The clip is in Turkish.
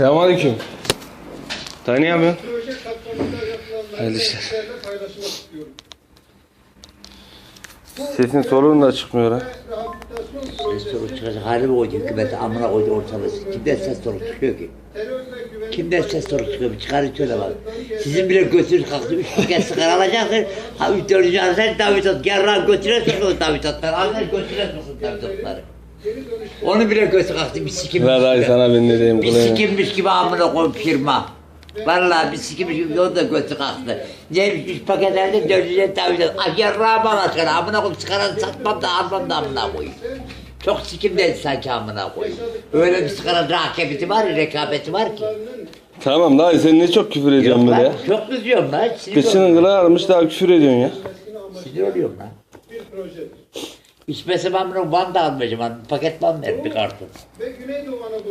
Selamünaleyküm. Dayı ne yapıyorsun? proje kapsamında Hayırlı işler. Sesin soluğun da çıkmıyor ha. Ses projesi çıkacak hali mi koydu hükümeti amına koydu ortalığı. Kimden ses soluk çıkıyor ki? terör ve güvenlik Kimden ses soluk çıkıyor? Bir çıkarın şöyle bak. Sizin bile götünüz kalktı. Üç paket sigara alacaksın. Ha üç dördüncü alacaksın David Ot. Gel lan götüne sokun David Otları. Al lan götüne sokun David Otları. Onu bile götü kalktı. Bir sikim. La dayı sana ben ne diyeyim Bir sikimmiş gibi amına koyup firma. Vallahi bir sikimmiş gibi o da götü kalktı. Neymiş üç paket aldım dördüncü. Ay yarrağı bana çıkar. Amına koyup sigaranı satmam da almam da amına koyayım. Çok sikimdeydi sanki amına koyayım. Öyle bir sigara rakibeti var ya, rekabeti var ki. Tamam dayı sen ne çok küfür ediyorsun böyle ya. çok kızıyorum lan. Sinir Kışının oluyorum. almış daha küfür ediyorsun ya. Sinir oluyorum lan. İçmese ben bunu van da almayacağım. Paket van ver bir karton. Ve Güneydoğu Anadolu